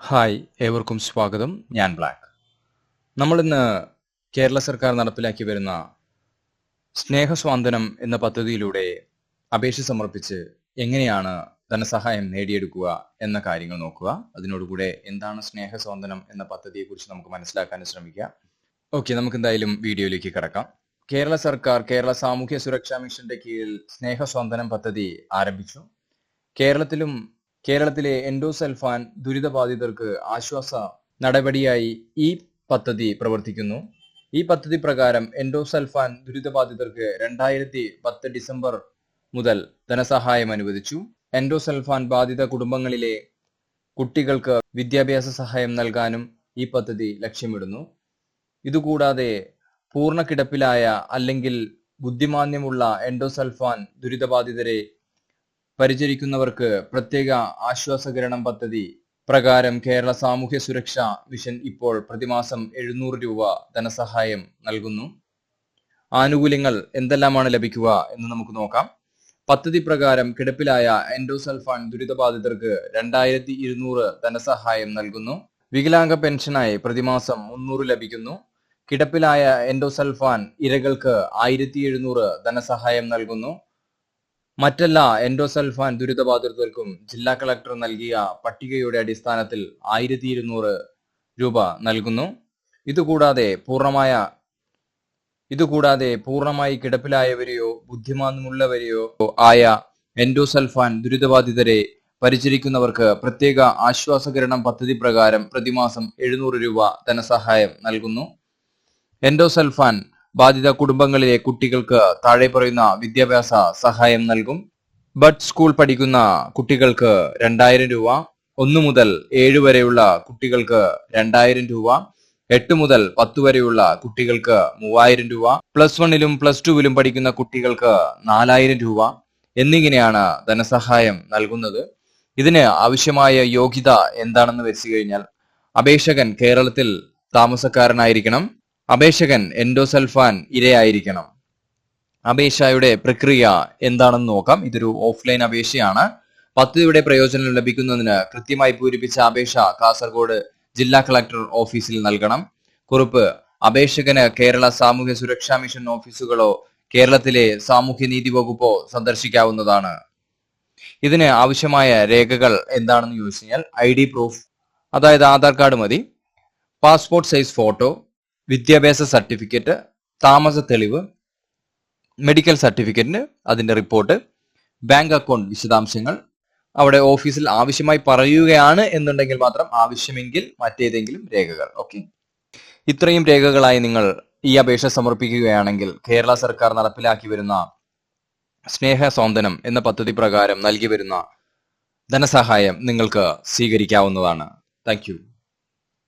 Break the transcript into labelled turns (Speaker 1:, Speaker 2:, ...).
Speaker 1: Hi ഏവർക്കും സ്വാഗതം. ഞാൻ ബ്ലാക്ക്. നമ്മളിന്ന് കേരള സർക്കാർ നടപ്പിലാക്കി വരുന്ന സ്നേഹസ്വാന്തനം എന്ന പദ്ധതിയിലൂടെ അപേക്ഷ സമർപ്പിച്ച് എങ്ങനെയാണ് ധനസഹായം നേടിയെടുക്കുക എന്ന കാര്യങ്ങൾ നോക്കുക. അതിനോടുകൂടെ എന്താണ് സ്നേഹസ്വാന്തനം എന്ന പദ്ധതിയെക്കുറിച്ച് നമുക്ക് മനസ്സിലാക്കാൻ ശ്രമിക്കാം ഓക്കെ നമുക്ക് എന്തായാലും വീഡിയോയിലേക്ക് കിടക്കാം. കേരള സർക്കാർ കേരള സാമൂഹ്യ സുരക്ഷാ മിഷന്റെ കീഴിൽ സ്നേഹസ്വാന്തനം പദ്ധതി ആരംഭിച്ചു. കേരളത്തിലും കേരളത്തിലെ എൻഡോസൽഫാൻ ദുരിതബാധിതർക്ക് ആശ്വാസ നടപടിയായി ഈ പദ്ധതി പ്രവർത്തിക്കുന്നു. ഈ പദ്ധതി പ്രകാരം എൻഡോസൽഫാൻ ദുരിതബാധിതർക്ക് രണ്ടായിരത്തി പത്ത് ഡിസംബർ മുതൽ ധനസഹായം അനുവദിച്ചു. എൻഡോസൽഫാൻ ബാധിത കുടുംബങ്ങളിലെ കുട്ടികൾക്ക് വിദ്യാഭ്യാസ സഹായം നൽകാനും ഈ പദ്ധതി ലക്ഷ്യമിടുന്നു. ഇതുകൂടാതെ പൂർണ കിടപ്പിലായ അല്ലെങ്കിൽ ബുദ്ധിമാന്യമുള്ള എൻഡോസൽഫാൻ ദുരിതബാധിതരെ പരിചരിക്കുന്നവർക്ക് പ്രത്യേക ആശ്വാസകരണം പദ്ധതി പ്രകാരം കേരള സാമൂഹ്യ സുരക്ഷാ മിഷൻ ഇപ്പോൾ പ്രതിമാസം എഴുന്നൂറ് രൂപ ധനസഹായം നൽകുന്നു. ആനുകൂല്യങ്ങൾ എന്തെല്ലാമാണ് ലഭിക്കുക എന്ന് നമുക്ക് നോക്കാം. പദ്ധതി പ്രകാരം കിടപ്പിലായ എൻഡോസൾഫാൻ ദുരിതബാധിതർക്ക് രണ്ടായിരത്തി ഇരുന്നൂറ് ധനസഹായം നൽകുന്നു. വികലാംഗ പെൻഷനായി പ്രതിമാസം മുന്നൂറ് ലഭിക്കുന്നു. കിടപ്പിലായ എൻഡോസൾഫാൻ ഇരകൾക്ക് ആയിരത്തി എഴുന്നൂറ് ധനസഹായം നൽകുന്നു. മറ്റെല്ലാ എൻഡോസൽഫാൻ ദുരിതബാധിതർക്കും ജില്ലാ കളക്ടർ നൽകിയ പട്ടികയുടെ അടിസ്ഥാനത്തിൽ ആയിരത്തി ഇരുന്നൂറ് രൂപ നൽകുന്നു. ഇതുകൂടാതെ പൂർണമായ ഇതുകൂടാതെ പൂർണമായി കിടപ്പിലായവരെയോ ബുദ്ധിമാനമുള്ളവരെയോ ആയ എൻഡോസൽഫാൻ ദുരിതബാധിതരെ പരിചരിക്കുന്നവർക്ക് പ്രത്യേക ആശ്വാസകരണം പദ്ധതി പ്രകാരം പ്രതിമാസം എഴുന്നൂറ് രൂപ ധനസഹായം നൽകുന്നു. എൻഡോസൽഫാൻ ബാധിത കുടുംബങ്ങളിലെ കുട്ടികൾക്ക് താഴെ പറയുന്ന വിദ്യാഭ്യാസ സഹായം നൽകും. ബഡ് സ്കൂൾ പഠിക്കുന്ന കുട്ടികൾക്ക് രണ്ടായിരം രൂപ ഒന്നു മുതൽ ഏഴ് വരെയുള്ള കുട്ടികൾക്ക് രണ്ടായിരം രൂപ എട്ട് മുതൽ പത്ത് വരെയുള്ള കുട്ടികൾക്ക് മൂവായിരം രൂപ പ്ലസ് വണ്ണിലും പ്ലസ് ടുവിലും പഠിക്കുന്ന കുട്ടികൾക്ക് നാലായിരം രൂപ എന്നിങ്ങനെയാണ് ധനസഹായം നൽകുന്നത്. ഇതിന് ആവശ്യമായ യോഗ്യത എന്താണെന്ന് വെച്ച് കഴിഞ്ഞാൽ അപേക്ഷകൻ കേരളത്തിൽ താമസക്കാരനായിരിക്കണം. അപേക്ഷകൻ എൻഡോസൽഫാൻ ഇരയായിരിക്കണം. അപേക്ഷയുടെ പ്രക്രിയ എന്താണെന്ന് നോക്കാം. ഇതൊരു ഓഫ്ലൈൻ അപേക്ഷയാണ്. പദ്ധതിയുടെ പ്രയോജനം ലഭിക്കുന്നതിന് കൃത്യമായി പൂരിപ്പിച്ച അപേക്ഷ കാസർഗോഡ് ജില്ലാ കളക്ടർ ഓഫീസിൽ നൽകണം. കുറിപ്പ് അപേക്ഷകന് കേരള സാമൂഹ്യ സുരക്ഷാ മിഷൻ ഓഫീസുകളോ കേരളത്തിലെ സാമൂഹ്യ നീതി വകുപ്പോ സന്ദർശിക്കാവുന്നതാണ്. ഇതിന് ആവശ്യമായ രേഖകൾ എന്താണെന്ന് ചോദിച്ചു കഴിഞ്ഞാൽ ഐ ഡി പ്രൂഫ് അതായത് ആധാർ കാർഡ് മതി പാസ്പോർട്ട് സൈസ് ഫോട്ടോ വിദ്യാഭ്യാസ സർട്ടിഫിക്കറ്റ് താമസ തെളിവ് മെഡിക്കൽ സർട്ടിഫിക്കറ്റിന് അതിന്റെ റിപ്പോർട്ട് ബാങ്ക് അക്കൗണ്ട് വിശദാംശങ്ങൾ അവിടെ ഓഫീസിൽ ആവശ്യമായി പറയുകയാണ് എന്നുണ്ടെങ്കിൽ മാത്രം ആവശ്യമെങ്കിൽ മറ്റേതെങ്കിലും രേഖകൾ. ഓക്കെ ഇത്രയും രേഖകളായി നിങ്ങൾ ഈ അപേക്ഷ സമർപ്പിക്കുകയാണെങ്കിൽ കേരള സർക്കാർ നടപ്പിലാക്കി വരുന്ന സ്നേഹ സ്വാന്തനം എന്ന പദ്ധതി പ്രകാരം നൽകി വരുന്ന ധനസഹായം നിങ്ങൾക്ക് സ്വീകരിക്കാവുന്നതാണ്. താങ്ക്